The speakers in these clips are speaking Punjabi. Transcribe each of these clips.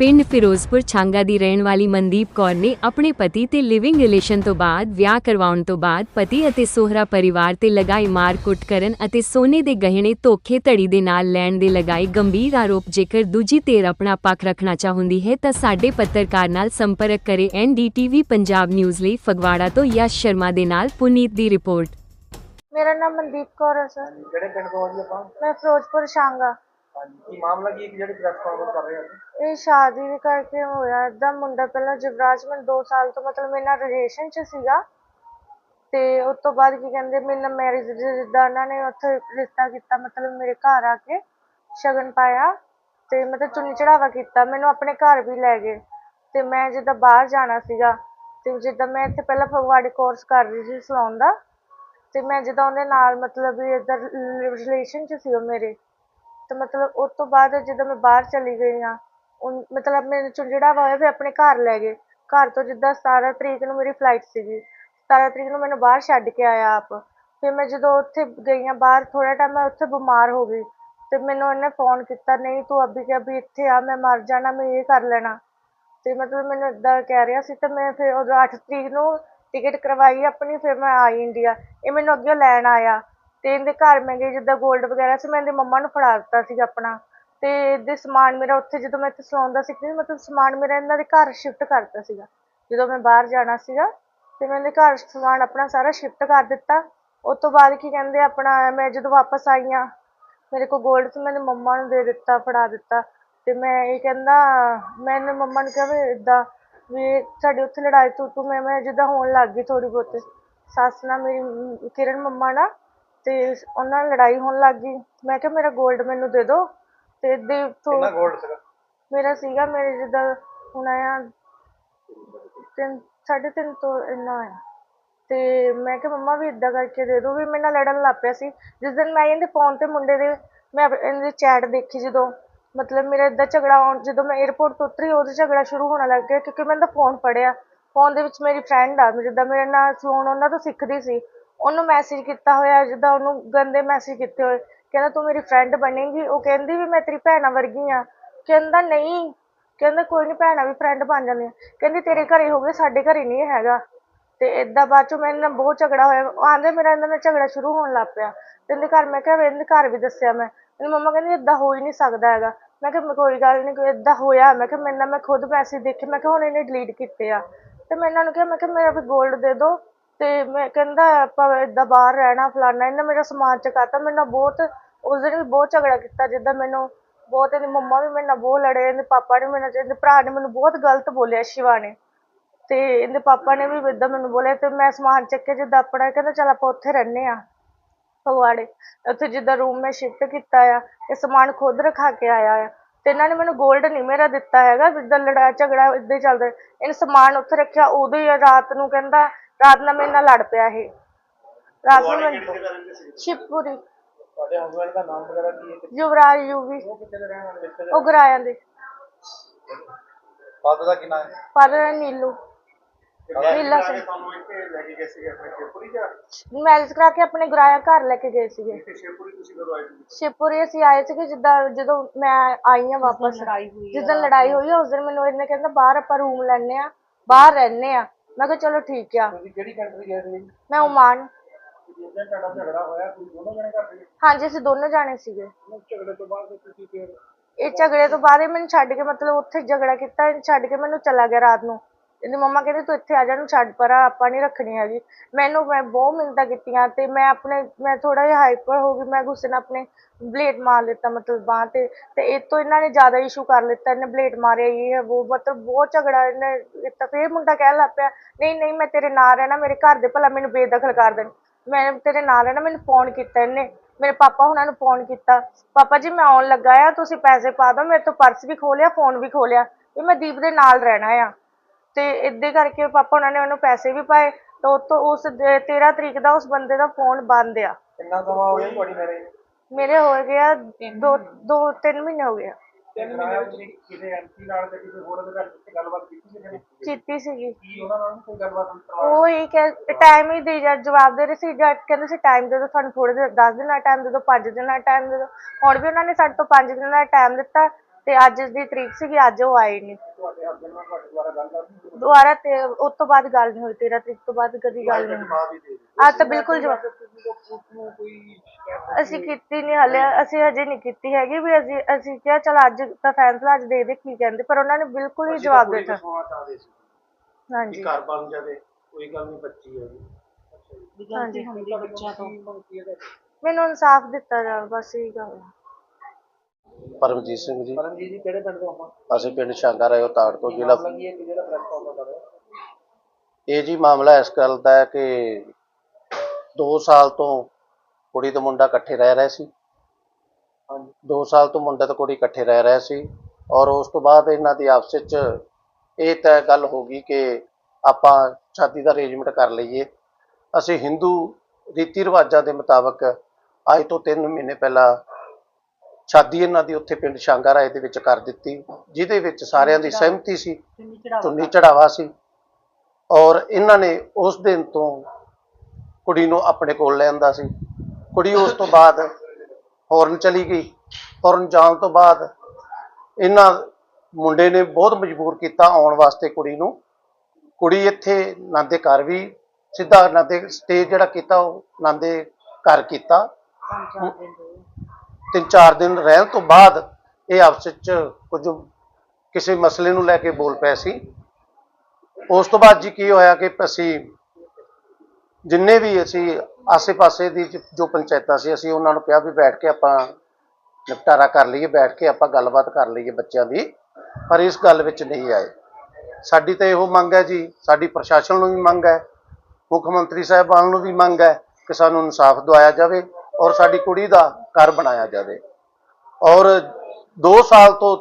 ਪਿੰਡ ਫਿਰੋਜ਼ਪੁਰ ਛਾਂਗਾ ਦੀ ਰਹਿਣ ਵਾਲੀ ਮਨਦੀਪ ਕੌਰ ਨੇ ਆਪਣੇ ਪਤੀ ਤੇ ਲਿਵਿੰਗ ਰਿਲੇਸ਼ਨ ਤੋਂ ਬਾਅਦ ਵਿਆਹ ਕਰਵਾਉਣ ਤੋਂ ਬਾਅਦ ਪਤੀ ਅਤੇ ਸੋਹਰਾ ਪਰਿਵਾਰ ਤੇ ਲਗਾਈ ਮਾਰ-ਕੁੱਟ ਕਰਨ ਅਤੇ ਸੋਨੇ ਦੇ ਗਹਿਣੇ ਧੋਖੇ ਧੜੀ ਦੇ ਨਾਲ ਲੈਣ ਦੇ ਲਗਾਏ ਗੰਭੀਰ ਆਰੋਪ ਜੇਕਰ ਦੂਜੀ ਧਿਰ ਆਪਣਾ ਪੱਖ ਰੱਖਣਾ ਚਾਹੁੰਦੀ ਹੈ ਤਾਂ ਸਾਡੇ ਪੱਤਰਕਾਰ ਨਾਲ ਸੰਪਰਕ ਕਰੇ ਐਨਡੀਟੀਵੀ ਪੰਜਾਬ ਨਿਊਜ਼ ਲਈ ਫਗਵਾੜਾ ਤੋਂ ਯਸ਼ ਸ਼ਰਮਾ ਦੇ ਨਾਲ ਪੁਨੀਤ ਦੀ ਰਿਪੋਰਟ। ਮੇਰਾ ਨਾਮ ਮਨਦੀਪ ਕੌਰ ਹੈ ਸਰ। ਕਿਹੜੇ ਪਿੰਡ ਤੋਂ ਆ ਜੀ ਆਪਾਂ? ਮੈਂ ਫਿਰੋਜ਼ਪੁਰ ਸ਼ਾਂਗਾ ਹਾਂਜੀ ਕੀ ਮਾਮਲਾ ਕੀ ਹੈ ਕਿ ਜਿਹੜੀ ਪ੍ਰੈਸ ਕਾਨਫਰੰਸ ਕਰ ਰਹੇ ਹੋ ਇਹ ਸ਼ਾਦੀ ਦੇ ਕਰਕੇ ਹੋਇਆ। ਏਦਾਂ ਮੁੰਡਾ ਪਹਿਲਾਂ ਯੁਵਰਾਜ ਮੈਨੂੰ 2 ਸਾਲ ਤੋਂ ਮਤਲਬ ਮੇਰੇ ਨਾਲ ਰਿਲੇਸ਼ਨ 'ਚ ਸੀਗਾ। ਤੇ ਉਸ ਤੋਂ ਬਾਅਦ ਕੀ ਕਹਿੰਦੇ, ਮੇਰੇ ਨਾਲ ਮੈਰਿਜ ਜਿੱਦਾਂ ਉਹਨਾਂ ਨੇ ਉੱਥੇ ਰਿਸ਼ਤਾ ਕੀਤਾ, ਮਤਲਬ ਮੇਰੇ ਘਰ ਆ ਕੇ ਸ਼ਗਨ ਪਾਇਆ ਤੇ ਮਤਲਬ ਚੁੰਨੀ ਚੜਾਵਾ ਕੀਤਾ। ਮੈਨੂੰ ਆਪਣੇ ਘਰ ਵੀ ਲੈ ਗਏ ਤੇ ਮੈਂ ਜਿੱਦਾਂ ਬਾਹਰ ਜਾਣਾ ਸੀਗਾ ਤੇ ਜਿੱਦਾਂ ਮੈਂ ਇੱਥੇ ਪਹਿਲਾਂ ਫਗਵਾੜੇ ਕੋਰਸ ਕਰ ਰਹੀ ਸੀ ਸਲਾਉਣ ਦਾ ਤੇ ਮੈਂ ਜਿੱਦਾਂ ਉਹਦੇ ਨਾਲ ਮਤਲਬ ਵੀ ਇੱਧਰ ਰਿਲੇਸ਼ਨ 'ਚ ਸੀ ਉਹ ਮੇਰੇ। ਤੇ ਮਤਲਬ ਉਸ ਤੋਂ ਬਾਅਦ ਜਦੋਂ ਮੈਂ ਬਾਹਰ ਚਲੀ ਗਈ ਹਾਂ ਉਨ- ਮਤਲਬ ਮੈਨੂੰ ਚੁੰਝੜਾ ਹੋਇਆ ਵੀ ਆਪਣੇ ਘਰ ਲੈ ਗਏ। ਘਰ ਤੋਂ ਜਿੱਦਾਂ 17 ਤਰੀਕ ਨੂੰ ਮੇਰੀ ਫਲਾਈਟ ਸੀਗੀ। 17 ਤਰੀਕ ਨੂੰ ਮੈਨੂੰ ਬਾਹਰ ਛੱਡ ਕੇ ਆਇਆ ਆਪ। ਫਿਰ ਮੈਂ ਜਦੋਂ ਉੱਥੇ ਗਈ ਹਾਂ ਬਾਹਰ, ਥੋੜ੍ਹਾ ਟਾਈਮ ਮੈਂ ਉੱਥੇ ਬਿਮਾਰ ਹੋ ਗਈ। ਅਤੇ ਮੈਨੂੰ ਇਹਨੇ ਫੋਨ ਕੀਤਾ, ਨਹੀਂ, ਤੂੰ ਅਭੀ ਕਿ ਅਭੀ ਇੱਥੇ ਆ, ਮੈਂ ਮਰ ਜਾਣਾ, ਮੈਂ ਇਹ ਕਰ ਲੈਣਾ। ਅਤੇ ਮਤਲਬ ਮੈਨੂੰ ਇੱਦਾਂ ਕਹਿ ਰਿਹਾ ਸੀ ਅਤੇ ਮੈਂ ਫਿਰ ਉਦੋਂ ਅੱਠ ਤਰੀਕ ਨੂੰ ਟਿਕਟ ਕਰਵਾਈ ਆਪਣੀ, ਫਿਰ ਮੈਂ ਆਈ ਇੰਡੀਆ ਇਹ ਮੈਨੂੰ ਅੱਗੇ ਲੈਣ ਆਇਆ। ਅਤੇ ਇਹਦੇ ਘਰ ਮੈਂ ਗਈ, ਜਿੱਦਾਂ ਗੋਲਡ ਵਗੈਰਾ ਸੀ, ਮੈਂ ਇਹਦੇ ਮੰਮਾ ਨੂੰ ਫੜਾ ਦਿੱਤਾ ਸੀ ਆਪਣਾ। ਅਤੇ ਦੇ ਸਮਾਨ ਮੇਰਾ ਉੱਥੇ ਜਦੋਂ ਮੈਂ ਇੱਥੇ ਸਿਲਾਉਂਦਾ ਸੀ ਮਤਲਬ ਸਮਾਨ ਮੇਰਾ ਇਹਨਾਂ ਦੇ ਘਰ ਸ਼ਿਫਟ ਕਰਤਾ ਸੀਗਾ। ਜਦੋਂ ਮੈਂ ਬਾਹਰ ਜਾਣਾ ਸੀਗਾ ਅਤੇ ਮੈਂ ਇਹਨਾਂ ਦੇ ਘਰ ਸਮਾਨ ਆਪਣਾ ਸਾਰਾ ਸ਼ਿਫਟ ਕਰ ਦਿੱਤਾ। ਉਹ ਤੋਂ ਬਾਅਦ ਕੀ ਕਹਿੰਦੇ ਆਪਣਾ ਮੈਂ ਜਦੋਂ ਵਾਪਸ ਆਈ ਹਾਂ, ਮੇਰੇ ਕੋਲ ਗੋਲਡ ਸੀ, ਮੈਂ ਮੰਮਾ ਨੂੰ ਦੇ ਦਿੱਤਾ, ਫੜਾ ਦਿੱਤਾ। ਅਤੇ ਮੈਂ ਇਹ ਕਹਿੰਦਾ, ਮੈਂ ਇਹਨਾਂ ਮੰਮਾ ਨੂੰ ਕਿਹਾ ਵੀ ਇੱਦਾਂ ਵੀ ਸਾਡੇ ਉੱਥੇ ਲੜਾਈ ਤੂੰ ਤੂੰ, ਮੈਂ ਮੈਂ ਜਿੱਦਾਂ ਹੋਣ ਲੱਗ ਗਈ ਥੋੜ੍ਹੀ ਬਹੁਤ। ਸੱਸ ਨਾਲ ਮੇਰੀ, ਕਿਰਨ ਮੰਮਾ ਨਾਲ ਅਤੇ ਉਹਨਾਂ ਨਾਲ ਲੜਾਈ ਹੋਣ ਲੱਗ ਗਈ। ਮੈਂ ਕਿਹਾ, ਮੇਰਾ ਗੋਲਡ ਮੈਨੂੰ ਦੇ ਦਿਓ ਤੇ ਦੇ ਤੋਂ ਮੇਰਾ ਸੀਗਾ ਮੇਰੇ ਜਿੱਦਾਂ ਹੁਣ ਆਇਆ ਤਿੰਨ ਸਾਢੇ ਤਿੰਨ ਤੋਂ ਇੰਨਾ ਆਇਆ ਤੇ ਮੈਂ ਕਿਹਾ ਮੰਮਾ ਵੀ ਇਦਾਂ ਕਰਕੇ ਦੇ ਦੋ ਵੀ ਮੇਰੇ ਨਾਲ ਲੜਨ ਲੱਗ ਪਿਆ ਸੀ। ਜਿਸ ਦਿਨ ਮੈਂ ਇਹਦੇ ਫੋਨ ਤੇ ਮੁੰਡੇ ਦੇ ਮੈਂ ਇਹਦੀ ਚੈਟ ਦੇਖੀ ਜਦੋਂ। ਮਤਲਬ ਮੇਰਾ ਇਦਾਂ ਝਗੜਾ ਆਉਣ ਜਦੋਂ ਮੈਂ 에ਅਰਪੋਰਟ ਤੋਂ ਉਤਰੀ ਉਦੋਂ ਝਗੜਾ ਸ਼ੁਰੂ ਹੋਣ ਲੱਗ ਗਿਆ ਕਿਉਂਕਿ ਮੈਂ ਇਹਦਾ ਫੋਨ ਫੜਿਆ। ਫੋਨ ਦੇ ਵਿੱਚ ਮੇਰੀ ਫਰੈਂਡ ਆ ਜਿੱਦਾਂ ਮੇਰੇ ਨਾਲ ਸੋਣ ਉਹਨਾਂ ਤੋਂ ਸਿੱਖਦੀ ਸੀ। ਉਹਨੂੰ ਮੈਸੇਜ ਕੀਤਾ ਹੋਇਆ ਜਿੱਦਾਂ ਉਹਨੂੰ ਗੰਦੇ ਮੈਸੇਜ ਕੀਤੇ ਹੋਏ। ਕਹਿੰਦਾ ਤੂੰ ਮੇਰੀ ਫਰੈਂਡ ਬਣੇਗੀ। ਉਹ ਕਹਿੰਦੀ ਵੀ ਮੈਂ ਤੇਰੀ ਭੈਣਾਂ ਵਰਗੀ ਆ। ਕਹਿੰਦਾ ਨਹੀਂ। ਕਹਿੰਦਾ ਕੋਈ ਨਹੀਂ ਭੈਣਾਂ ਵੀ ਫਰੈਂਡ ਬਣ ਜਾਂਦੀਆਂ। ਕਹਿੰਦੀ ਤੇਰੇ ਘਰੇ ਹੋਵੇ ਸਾਡੇ ਘਰੇ ਨਹੀਂ ਹੈਗਾ। ਤੇ ਏਦਾਂ ਬਾਅਦ ਚੋਂ ਮੇਰੇ ਨਾਲ ਬਹੁਤ ਝਗੜਾ ਹੋਇਆ। ਆਂਦੇ ਮੇਰਾ ਇਹਨਾਂ ਨਾਲ ਝਗੜਾ ਸ਼ੁਰੂ ਹੋਣ ਲੱਗ ਪਿਆ। ਤੇ ਇਹਦੇ ਘਰ ਮੈਂ ਕਿਹਾ ਵੀ ਇਹਦੇ ਘਰ ਵੀ ਦੱਸਿਆ ਮੈਂ। ਇਹਦੀ ਮੰਮਾ ਕਹਿੰਦੀ ਏਦਾਂ ਹੋ ਹੀ ਨਹੀਂ ਸਕਦਾ ਹੈਗਾ। ਮੈਂ ਕਿਹਾ ਕੋਈ ਗੱਲ ਨਹੀਂ ਕੋਈ ਏਦਾਂ ਹੋਇਆ। ਮੈਂ ਕਿਹਾ ਮੇਰੇ ਨਾਲ ਮੈਂ ਖੁਦ ਪੈਸੇ ਦੇਖੇ। ਮੈਂ ਕਿਹਾ ਹੁਣ ਇਹਨੇ ਡਿਲੀਟ ਕੀਤੇ ਆ। ਤੇ ਮੈਂ ਇਹਨਾਂ ਨੂੰ ਕਿਹਾ, ਮੈਂ ਕਿਹਾ ਮੇਰਾ ਵੀ 골ਡ ਦੇ ਦਿਓ। ਤੇ ਮੈਂ ਕਹਿੰਦਾ ਆਪਾਂ ਏਦਾਂ ਬਾਹਰ ਰਹਿਣਾ ਫਲਾਨਾ ਇਹਨੇ ਮੇਰਾ ਸਮਾਨ ਚਕਾਤਾ, ਮੇਰੇ ਨਾਲ ਬਹੁਤ, ਉਸ ਦਿਨ ਵੀ ਬਹੁਤ ਝਗੜਾ ਕੀਤਾ, ਜਿੱਦਾਂ ਮੈਨੂੰ ਬਹੁਤ, ਇਹਦੀ ਮੰਮਾ ਵੀ ਮੇਰੇ ਨਾਲ ਬਹੁਤ ਲੜੇ, ਇਹਦੇ ਪਾਪਾ ਨੇ ਮੇਰੇ ਨਾਲ, ਇਹਦੇ ਭਰਾ ਨੇ ਮੈਨੂੰ ਬਹੁਤ ਗਲਤ ਬੋਲਿਆ ਸ਼ਿਵਾ ਨੇ। ਤੇ ਇਹਦੇ ਪਾਪਾ ਨੇ ਵੀ ਏਦਾਂ ਮੈਨੂੰ ਬੋਲਿਆ, ਤੇ ਮੈਂ ਸਮਾਨ ਚੱਕਿਆ, ਜਿੱਦਾਂ ਆਪਣਾ ਕਹਿੰਦਾ, ਚੱਲ ਆਪਾਂ ਉੱਥੇ ਰਹਿੰਦੇ ਆ ਫਗਵਾੜੇ। ਉੱਥੇ ਜਿੱਦਾਂ ਰੂਮ ਮੈਂ ਸ਼ਿਫਟ ਕੀਤਾ ਆ ਇਹ ਸਮਾਨ ਖੁਦ ਰਖਾ ਕੇ ਆਇਆ ਆ। ਤੇ ਇਹਨਾਂ ਨੇ ਮੈਨੂੰ 골ਡ ਨਹੀਂ ਮੇਰਾ ਦਿੱਤਾ ਹੈਗਾ, ਜਿੱਦਾਂ ਲੜਾ ਝਗੜਾ ਏਦਾਂ ਹੀ ਚੱਲਦਾ, ਇਹਨੇ ਸਮਾਨ ਉੱਥੇ ਰੱਖਿਆ, ਉਦੋਂ ਹੀ ਰਾਤ ਨੂੰ ਕਹਿੰਦਾ ਰਾਤ ਨਾਲ ਮੇਰੇ ਨਾਲ ਲੜ ਪਿਆ ਇਹ। ਰਾਤ ਨੂੰ ਮੈਂ ਸ਼ਿਵਪੁਰੀ। ਤੁਹਾਡੇ ਹਸਬੰਡ ਦਾ ਨਾਮ ਵਗੈਰਾ ਕੀ ਹੈ? ਤੇ ਯੁਵਰਾਜ ਯੂਵੀ ਉਹ ਕਿੱਥੇ ਦੇ ਰਹਿਣ ਵਾਲੇ? ਰਿਸ਼ਤੇਦਾਰ ਉਹ ਗਰਾਇਆਂ ਦੇ। ਫਾਦਰ ਦਾ ਕੀ ਨਾਮ ਹੈ? ਪਰ ਨੀਲੂ। ਨੀਲਾ ਸਿੰਘ। ਤੁਹਾਨੂੰ ਇੱਥੇ ਲੈ ਕੇ ਗਏ ਸੀਗੇ ਆਪਣੇ ਸ਼ੇਪੂਰੀ ਜਾਂ? ਮੈਰਿਜ ਕਰਾ ਕੇ ਆਪਣੇ ਗਰਾਇਆ ਘਰ ਲੈ ਕੇ ਗਏ ਸੀਗੇ। ਇੱਥੇ ਸ਼ੇਪੂਰੀ ਤੁਸੀਂ ਕਦੋਂ ਆਏ ਸੀ ਸ਼ਿਵਪੁਰੀ ਅਸੀਂ ਆਏ ਸੀਗੇ ਜਿੱਦਾਂ ਜਦੋਂ ਮੈਂ ਆਈ ਹਾਂ ਵਾਪਸ। ਜਿਸ ਦਿਨ ਲੜਾਈ ਹੋਈ ਆ ਉਸ ਦਿਨ ਮੈਨੂੰ ਇਹਨੇ ਕਹਿੰਦਾ ਬਾਹਰ ਆਪਾਂ ਰੂਮ ਲੈਣੇ ਆ ਬਾਹਰ ਰਹਿੰਦੇ ਆ ਮੈਂ ਕਿਹਾ ਚਲੋ ਠੀਕ ਆ। ਤੁਸੀਂ ਕਿਹੜੀ ਕੰਟਰੀ ਗਏ ਸੀ? ਮੈਂ ਓਮਾਨ। ਜਿਸ ਦਿਨ ਤੁਹਾਡਾ ਝਗੜਾ ਹੋਇਆ ਤੁਸੀਂ ਦੋਨੋਂ ਜਣੇ ਘਰ ਸੀਗੇ? ਹਾਂਜੀ ਅਸੀਂ ਦੋਨੋਂ ਜਾਣੇ ਸੀਗੇ। ਉਸ ਝਗੜੇ ਤੋਂ ਬਾਅਦ ਫਿਰ ਤੁਸੀਂ ਫਿਰ ਇਹ ਝਗੜੇ ਤੋਂ ਬਾਅਦ ਇਹ ਮੈਨੂੰ ਛੱਡ ਕੇ ਮਤਲਬ ਉੱਥੇ ਝਗੜਾ ਕੀਤਾ ਛੱਡ ਕੇ ਮੈਨੂੰ ਚਲਾ ਗਿਆ ਰਾਤ ਨੂੰ। ਇਹਦੀ ਮੰਮਾ ਕਹਿੰਦੇ, ਤੂੰ ਇੱਥੇ ਆ ਜਾ ਨੂੰ ਛੱਡ ਪਰਾਂ, ਆਪਾਂ ਨਹੀਂ ਰੱਖਣੀ ਹੈਗੀ। ਮੈਨੂੰ, ਮੈਂ ਬਹੁਤ ਮਿੰਨਤਾਂ ਕੀਤੀਆਂ ਤੇ ਮੈਂ ਆਪਣੇ, ਮੈਂ ਥੋੜ੍ਹਾ ਜਿਹਾ ਹਾਈਪਰ ਹੋ ਗਈ, ਮੈਂ ਗੁੱਸੇ ਨਾਲ ਆਪਣੇ ਬਲੇਡ ਮਾਰ ਲਿੱਤਾ, ਮਤਲਬ ਬਾਂਹ ਤੇ। ਤੇ ਇਹ ਤੋਂ ਇਹਨਾਂ ਨੇ ਜ਼ਿਆਦਾ ਇਸ਼ੂ ਕਰ ਲਿੱਤਾ, ਇਹਨੇ ਬਲੇਡ ਮਾਰਿਆ, ਇਹ ਹੈ ਉਹ, ਮਤਲਬ ਬਹੁਤ ਝਗੜਾ, ਇਹਨੇ ਕੀਤਾ। ਫਿਰ ਮੁੰਡਾ ਕਹਿਣ ਲੱਗ ਪਿਆ, ਨਹੀਂ ਨਹੀਂ, ਮੈਂ ਤੇਰੇ ਨਾਲ ਰਹਿਣਾ, ਮੇਰੇ ਘਰ ਦੇ ਭਲਾ ਮੈਨੂੰ ਬੇਦਖਲ ਕਰ ਦੇਣ। ਮੈਂ ਤੇਰੇ ਨਾਲ ਰਹਿਣਾ, ਮੈਨੂੰ ਫੋਨ ਕੀਤਾ ਇਹਨੇ। ਮੇਰੇ ਪਾਪਾ ਹੁਣਾਂ ਨੂੰ ਫੋਨ ਕੀਤਾ। ਪਾਪਾ ਜੀ, ਮੈਂ ਆਉਣ ਲੱਗਾ ਆ, ਤੁਸੀਂ ਪੈਸੇ ਪਾ ਦਿਓ, ਮੇਰੇ ਤੋਂ ਪਰਸ ਵੀ ਖੋਲਿਆ ਫੋਨ ਵੀ ਖੋਲਿਆ ਵੀ ਮੈਂ ਦੀਪ ਦੇ ਨਾਲ ਰਹਿਣਾ ਆ। ਤੇ ਏਦਾਂ ਕਰਕੇ ਪਾਪਾ ਉਹਨਾਂ ਨੇ ਉਹਨੂੰ ਪੈਸੇ ਵੀ ਪਾਏ ਤਾਂ ਉਹ ਤੋਂ ਉਸ 13 ਤਰੀਕ ਦਾ ਉਸ ਬੰਦੇ ਦਾ ਫੋਨ ਬੰਦ ਆ। ਕਿੰਨਾ ਸਮਾਂ ਹੋ ਗਿਆ ਜੀ ਤੁਹਾਡੀ ਮੈਰਿਜ ਮੇਰੇ ਹੋ ਗਿਆ ਦੋ ਦੋ ਤਿੰਨ ਮਹੀਨੇ ਹੋ ਗਏ ਤਿੰਨ ਮਹੀਨੇ ਤੁਸੀਂ ਕਿਸੇ ਐਮਪੀ ਨਾਲ ਜਾਂ ਕਿਸੇ ਹੋਰ ਦੇ ਘਰ ਵਿੱਚ ਗੱਲਬਾਤ ਕੀਤੀ ਕਿਸੇ ਨੇ ਚੀਤੀ ਸੀਗੀ। ਕੀ ਉਹਨਾਂ ਨਾਲ ਕੋਈ ਗੱਲਬਾਤ ਕਰਵਾਈ ਉਹ ਹੀ ਕਿ ਟਾਈਮ ਹੀ ਦੇ ਜਾ ਜਵਾਬ ਦੇ ਰਹੇ ਸੀ ਜਾਂ ਕਹਿੰਦੇ ਸੀ ਟਾਈਮ ਦੇ ਦਿਓ ਤੁਹਾਨੂੰ ਥੋੜੇ ਦਿਨ 10 ਦਿਨ ਦਾ ਟਾਈਮ ਦੇ ਦਿਓ 5 ਦਿਨ ਦਾ ਟਾਈਮ ਦੇ ਦਿਓ। ਹੁਣ ਵੀ ਉਹਨਾਂ ਨੇ ਸਾਡੇ ਤੋਂ 5 ਦਿਨ ਦਾ ਟਾਈਮ ਦਿੱਤਾ। ਤੇ ਅੱਜ ਦੀ ਤਰੀਕ ਸੀਗੀ ਅੱਜ ਉਹ ਆਏ ਨਹੀਂ ਤੁਹਾਡੇ ਹਸਬੰਦ ਨਾਲ ਤੁਹਾਡੇ ਦੁਆਰਾ ਗੱਲ ਕਰਨੀ ਦੁਬਾਰਾ ਤੇ ਉਸ ਤੋਂ ਬਾਅਦ ਗੱਲ ਨਹੀਂ ਹੋਈ 13 ਤਰੀਕ ਤੋਂ ਬਾਅਦ ਕਦੀ ਗੱਲ ਨਹੀਂ ਹੋਈ। ਜਵਾਬ ਹੀ ਦੇ ਦਿਓ ਆ ਤਾਂ ਬਿਲਕੁਲ ਜਵਾਬ ਨੂੰ ਕੋਈ ਸ਼ਿਕਾਇਤ ਅਸੀਂ ਕੀਤੀ ਨਹੀਂ ਹਲੇ ਅਸੀਂ ਹਜੇ ਨਹੀਂ ਕੀਤੀ ਹੈਗੀ ਵੀ ਅਸੀਂ ਅਸੀਂ ਕਿਹਾ ਚਲ ਅੱਜ ਦਾ ਫੈਸਲਾ ਅੱਜ ਦੇ ਦੇ ਕੀ ਕਹਿੰਦੇ ਪਰ ਉਹਨਾਂ ਨੇ ਬਿਲਕੁਲ ਹੀ ਜਵਾਬ ਦਿੱਤਾ। ਸੋਣਾ ਚਾਹਦੇ ਸੀ ਕਿ ਹਾਂਜੀ। ਘਰ ਬਣ ਜਾਵੇ ਕੋਈ ਗੱਲ ਨਹੀਂ ਬੱਚੀ ਹੈ ਜੀ। ਹਾਂਜੀ। ਹੁੰਦੀ ਬੱਚਿਆਂ ਤੋਂ। ਮੈਨੂੰ ਇਨਸਾਫ ਦਿੱਤਾ ਜਾਵੇ ਬਸ ਇਹੀ ਗੱਲ ਹੈ ਪਰਮਜੀਤ ਸਿੰਘ ਜੀ। ਪਰਮਜੀਤ ਜੀ ਕਿਹੜੇ ਪਿੰਡ ਤੋਂ ਆਪਾਂ? ਅਸੀਂ ਪਿੰਡ ਸ਼ਾਂਗਾ ਰਾਇਓ ਤਾੜ ਤੋਂ ਜ਼ਿਲ੍ਹਾ ਕੀ ਹੈ? ਕਿ ਜਿਹੜਾ ਪ੍ਰੈਸ ਕਾਨਫਰੰਸ ਕਰ ਰਿਹਾ ਇਹ ਜੀ ਮਾਮਲਾ ਇਸ ਗੱਲ ਦਾ ਹੈ ਕਿ 2 ਸਾਲ ਤੋਂ ਕੁੜੀ ਤੇ ਮੁੰਡਾ ਇਕੱਠੇ ਰਹਿ ਰਹੇ ਸੀ। ਹਾਂਜੀ। 2 ਸਾਲ ਤੋਂ ਮੁੰਡਾ ਤੇ ਕੁੜੀ ਇਕੱਠੇ ਰਹਿ ਰਹੇ ਸੀ ਔਰ ਉਸ ਤੋਂ ਬਾਅਦ ਇਹਨਾਂ ਦੀ ਆਪਸ ਵਿੱਚ ਇਹ ਤੈਅ ਗੱਲ ਹੋ ਗਈ ਕਿ ਆਪਾਂ ਸ਼ਾਦੀ ਦਾ ਅਰੇਂਜਮੈਂਟ ਕਰ ਲਈਏ। ਅਸੀਂ ਹਿੰਦੂ ਰੀਤੀ ਰਿਵਾਜਾਂ ਦੇ ਮੁਤਾਬਕ ਅੱਜ ਤੋਂ 3 ਮਹੀਨੇ ਪਹਿਲਾਂ ਸ਼ਾਦੀ ਇਹਨਾਂ ਦੀ ਉੱਥੇ ਪਿੰਡ ਸ਼ਾਂਗਾ ਰਾਏ ਦੇ ਵਿੱਚ ਕਰ ਦਿੱਤੀ ਜਿਹਦੇ ਵਿੱਚ ਸਾਰਿਆਂ ਦੀ ਸਹਿਮਤੀ ਸੀ ਚੁੰਨੀ ਚੜਾਵਾ। ਸੀ। ਔਰ ਇਹਨਾਂ ਨੇ ਉਸ ਦਿਨ ਤੋਂ ਕੁੜੀ ਨੂੰ ਆਪਣੇ ਕੋਲ ਲੈਂਦਾ ਸੀ। ਕੁੜੀ ਉਸ ਤੋਂ ਬਾਅਦ ਫੌਰਨ ਚਲੀ ਗਈ। ਫੌਰਨ ਜਾਣ ਤੋਂ ਬਾਅਦ ਇਹਨਾਂ ਮੁੰਡੇ ਨੇ ਬਹੁਤ ਮਜਬੂਰ ਕੀਤਾ ਆਉਣ ਵਾਸਤੇ ਕੁੜੀ ਨੂੰ। ਕੁੜੀ ਇੱਥੇ ਨਾਂਦੇ ਘਰ ਵੀ ਸਿੱਧਾ ਨਾਂਦੇ ਸਟੇਜ ਜਿਹੜਾ ਕੀਤਾ ਉਹ ਨਾਂਦੇ ਘਰ ਕੀਤਾ। ਤਿੰਨ ਚਾਰ ਦਿਨ ਰਹਿਣ ਤੋਂ ਬਾਅਦ ਇਹ ਆਪਸ ਵਿੱਚ ਕੁਝ ਕਿਸੇ ਮਸਲੇ ਨੂੰ ਲੈ ਕੇ ਬੋਲ ਪਏ ਸੀ। ਉਸ ਤੋਂ ਬਾਅਦ ਜੀ ਕੀ ਹੋਇਆ ਕਿ ਅਸੀਂ ਜਿੰਨੇ ਵੀ ਅਸੀਂ ਆਸੇ-ਪਾਸੇ ਦੀ ਜੋ ਪੰਚਾਇਤਾਂ ਸੀ, ਅਸੀਂ ਉਹਨਾਂ ਨੂੰ ਕਿਹਾ ਵੀ ਬੈਠ ਕੇ ਆਪਾਂ ਨਿਪਟਾਰਾ ਕਰ ਲਈਏ, ਬੈਠ ਕੇ ਆਪਾਂ ਗੱਲਬਾਤ ਕਰ ਲਈਏ ਬੱਚਿਆਂ ਦੀ, ਪਰ ਇਸ ਗੱਲ ਵਿੱਚ ਨਹੀਂ ਆਏ। ਸਾਡੀ ਤਾਂ ਇਹੋ ਮੰਗ ਹੈ ਜੀ, ਸਾਡੀ ਪ੍ਰਸ਼ਾਸਨ ਨੂੰ ਵੀ ਮੰਗ ਹੈ, ਮੁੱਖ ਮੰਤਰੀ ਸਾਹਿਬਾਨ ਨੂੰ ਵੀ ਮੰਗ ਹੈ ਕਿ ਸਾਨੂੰ ਇਨਸਾਫ ਦਵਾਇਆ ਜਾਵੇ। ਔਰ ਸਾਡੀ ਕੁੜੀ ਦਾ ਘਰ ਬਣਾਇਆ ਜਾਵੇ ਔਰ 2 ਸਾਲ ਤੋਂ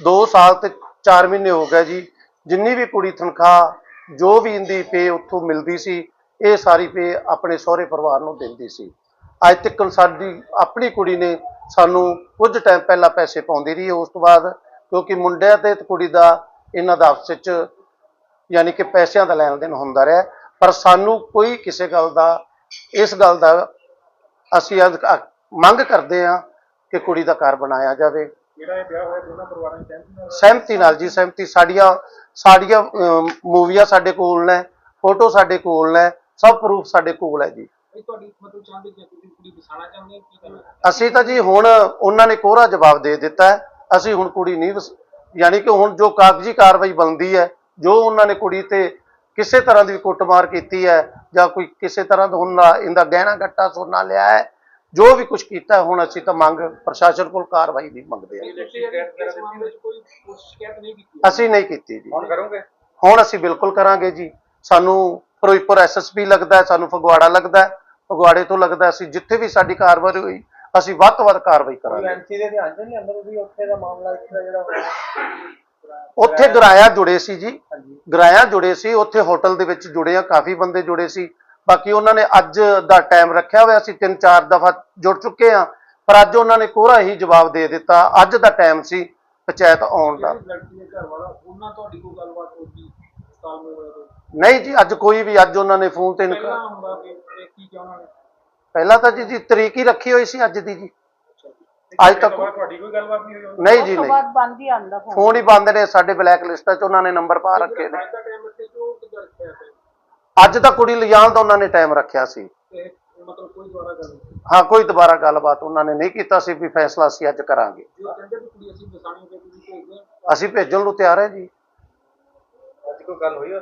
2 ਸਾਲ ਤੇ 4 ਮਹੀਨੇ ਹੋ ਗਏ ਜੀ, ਜਿੰਨੀ ਵੀ ਕੁੜੀ ਤਨਖਾਹ, ਜੋ ਵੀ ਇੰਦੀ ਪੇ ਉੱਥੋਂ ਮਿਲਦੀ ਸੀ, ਇਹ ਸਾਰੀ ਪੇ ਆਪਣੇ ਸਹੁਰੇ ਪਰਿਵਾਰ ਨੂੰ ਦਿੰਦੀ ਸੀ ਅੱਜ ਤੱਕ ਸਾਡੀ, ਆਪਣੀ ਕੁੜੀ ਨੇ ਸਾਨੂੰ ਕੁਝ ਟਾਈਮ ਪਹਿਲਾਂ ਪੈਸੇ ਪਾਉਂਦੀ ਰਹੀ ਹੈ। ਉਸ ਤੋਂ ਬਾਅਦ ਕਿਉਂਕਿ ਮੁੰਡਿਆਂ ਤੇ ਕੁੜੀ ਦਾ ਇਹਨਾਂ ਦਾ ਆਪਸ ਵਿੱਚ ਯਾਨੀ ਕਿ ਪੈਸਿਆਂ ਦਾ ਲੈਣ ਦੇਣ ਹੁੰਦਾ ਰਿਹਾ ਪਰ ਸਾਨੂੰ ਕੋਈ ਕਿਸੇ ਗੱਲ ਦਾ, ਇਸ ਗੱਲ ਦਾ ਅਸੀਂ ਅੱਜ ਅ- ਮੰਗ ਕਰਦੇ ਹਾਂ ਕਿ ਕੁੜੀ ਦਾ ਘਰ ਬਣਾਇਆ ਜਾਵੇ। ਜਿਹੜਾ ਇਹ ਵਿਆਹ ਹੋਇਆ ਦੋਨਾਂ ਪਰਿਵਾਰਾਂ ਦੀ ਸਹਿਮਤੀ ਨਾਲ? ਸਹਿਮਤੀ ਨਾਲ ਜੀ ਸਹਿਮਤੀ। ਸਾਡੀਆਂ ਸਾਡੀਆਂ ਅਮ, ਮੂਵੀਆਂ ਸਾਡੇ ਕੋਲ ਨੇ ਫੋਟੋ ਸਾਡੇ ਕੋਲ ਨੇ ਸਭ ਪ੍ਰੂਫ ਸਾਡੇ ਕੋਲ ਹੈ ਜੀ। ਇਹ ਤੁਹਾਡੀ ਮਤਲਬ ਚਾਹੁੰਦੇ ਕਿ ਤੁਸੀਂ ਕੁੜੀ ਵਸਾਣਾ ਚਾਹੁੰਦੇ ਹੋ ਕੀ ਕਰਨਾ ਅਸੀਂ ਤਾਂ ਜੀ ਹੁਣ ਉਹਨਾਂ ਨੇ ਕੋਰਾ ਜਵਾਬ ਦੇ ਦਿੱਤਾ ਹੈ। ਅਸੀਂ ਹੁਣ ਕੁੜੀ ਨਹੀਂ ਵਸ- ਯਾਨੀ ਕਿ ਹੁਣ ਜੋ ਕਾਗਜ਼ੀ ਕਾਰਵਾਈ ਬਣਦੀ ਹੈ ਜੋ ਉਹਨਾਂ ਨੇ ਕੁੜੀ ਤੇ ਕਿਸੇ ਤਰ੍ਹਾਂ ਦੀ ਕੁੱਟਮਾਰ ਕੀਤੀ ਹੈ ਜਾਂ ਕੋਈ ਕਿਸੇ ਤਰ੍ਹਾਂ ਦਾ ਉਹਨਾਂ ਇਹਦਾ ਗਹਿਣਾ ਗੱਟਾ ਸੋਨਾ ਲਿਆ ਹੈ ਜੋ ਵੀ ਕੁਝ ਕੀਤਾ ਹੁਣ ਅਸੀਂ ਤਾਂ ਮੰਗ ਪ੍ਰਸ਼ਾਸਨ ਕੋਲ ਕਾਰਵਾਈ ਦੀ ਮੰਗਦੇ ਕੀਤੀ? ਅਸੀਂ ਨਹੀਂ ਕੀਤੀ ਜੀ। ਹੁਣ ਅਸੀਂ ਬਿਲਕੁਲ ਕਰਾਂਗੇ ਜੀ। ਸਾਨੂੰ ਫਿਰੋਜ਼ਪੁਰ ਐਸਐਸਪੀ ਲੱਗਦਾ ਸਾਨੂੰ ਫਗਵਾੜਾ ਲੱਗਦਾ ਫਗਵਾੜੇ ਤੋਂ ਲੱਗਦਾ ਅਸੀਂ ਜਿੱਥੇ ਵੀ ਸਾਡੀ ਕਾਰਵਾਈ ਹੋਈ ਅਸੀਂ ਵੱਧ ਤੋਂ ਵੱਧ ਕਾਰਵਾਈ ਕਰਾਂਗੇ। ਐਮਸੀ ਦੇ ਧਿਆਨ ਚ ਨਹੀਂ ਅੰਦਰ? ਵੀ ਉੱਥੇ ਦਾ ਮਾਮਲਾ ਇਸ ਦਾ ਜਿਹੜਾ ਹੋਇਆ। ਉੱਥੇ ਗਰਾਇਆ ਜੁੜੇ ਸੀ ਜੀ। ਗਰਾਇਆ ਜੁੜੇ ਸੀ ਉੱਥੇ ਹੋਟਲ ਦੇ ਵਿੱਚ ਜੁੜੇ ਆ ਕਾਫੀ ਬੰਦੇ ਜੁੜੇ ਸੀ। ਬਾਕੀ ਉਹਨਾਂ ਨੇ ਅੱਜ ਦਾ ਟਾਈਮ ਰੱਖਿਆ ਹੋਇਆ ਸੀ ਤਿੰਨ ਚਾਰ ਦਫਾ ਜੁੜ ਚੁੱਕੇ ਆ ਪਰ ਅੱਜ ਉਹਨਾਂ ਨੇ ਕੋਰਾ ਹੀ ਜਵਾਬ ਦੇ ਦਿੱਤਾ। ਅੱਜ ਦਾ ਟਾਈਮ ਸੀ ਪੰਚਾਇਤ ਆਉਣ ਦਾ। ਨਹੀਂ ਜੀ ਅੱਜ ਕੋਈ ਵੀ ਅੱਜ ਉਹਨਾਂ ਨੇ ਫੋਨ ਤੇ ਪਹਿਲਾਂ ਤਾਂ ਜੀ ਜੀ ਤਰੀਕ ਹੀ ਰੱਖੀ ਹੋਈ ਸੀ ਅੱਜ ਦੀ ਜੀ। ਅੱਜ ਤੱਕ ਤੁਹਾਡੀ ਕੋਈ ਗੱਲਬਾਤ ਨਹੀਂ ਹੋਈ ਨਹੀਂ ਜੀ ਨਹੀਂ। ਬੰਦ ਹੀ ਆਂਦਾ ਫੋਨ ਹੀ ਬੰਦ ਨੇ ਸਾਡੇ ਬਲੈਕ ਲਿਸਟਾਂ 'ਚ ਉਹਨਾਂ ਨੇ ਨੰਬਰ ਪਾ ਰੱਖੇ ਨੇ। ਅੱਜ ਦਾ ਟਾਈਮ ਰੱਖੇ ਜੋ ਕਿੱਦਾਂ ਰੱਖਿਆ ਹੈ ਅੱਜ ਤਾਂ ਕੁੜੀ ਲਿਜਾਣ ਦਾ ਉਹਨਾਂ ਨੇ ਟਾਈਮ ਰੱਖਿਆ ਸੀ। ਤੇ ਮਤਲਬ ਕੋਈ ਦੁਆਰਾ ਗੱਲ ਨਹੀਂ। ਹਾਂ ਕੋਈ ਦੁਬਾਰਾ ਗੱਲਬਾਤ ਉਹਨਾਂ ਨੇ ਨਹੀਂ ਕੀਤਾ ਸੀ ਵੀ ਫੈਸਲਾ ਅਸੀਂ ਅੱਜ ਕਰਾਂਗੇ। ਜੋ ਕਹਿੰਦੇ ਵੀ ਕੁੜੀ ਅਸੀਂ ਬਸਾਣੀ ਤੇ ਤੁਸੀਂ ਭੇਜਦੇ ਅਸੀਂ ਭੇਜਣ ਨੂੰ ਤਿਆਰ ਹੈ ਜੀ। ਅੱਜ ਕੋਈ ਗੱਲ ਹੋਈ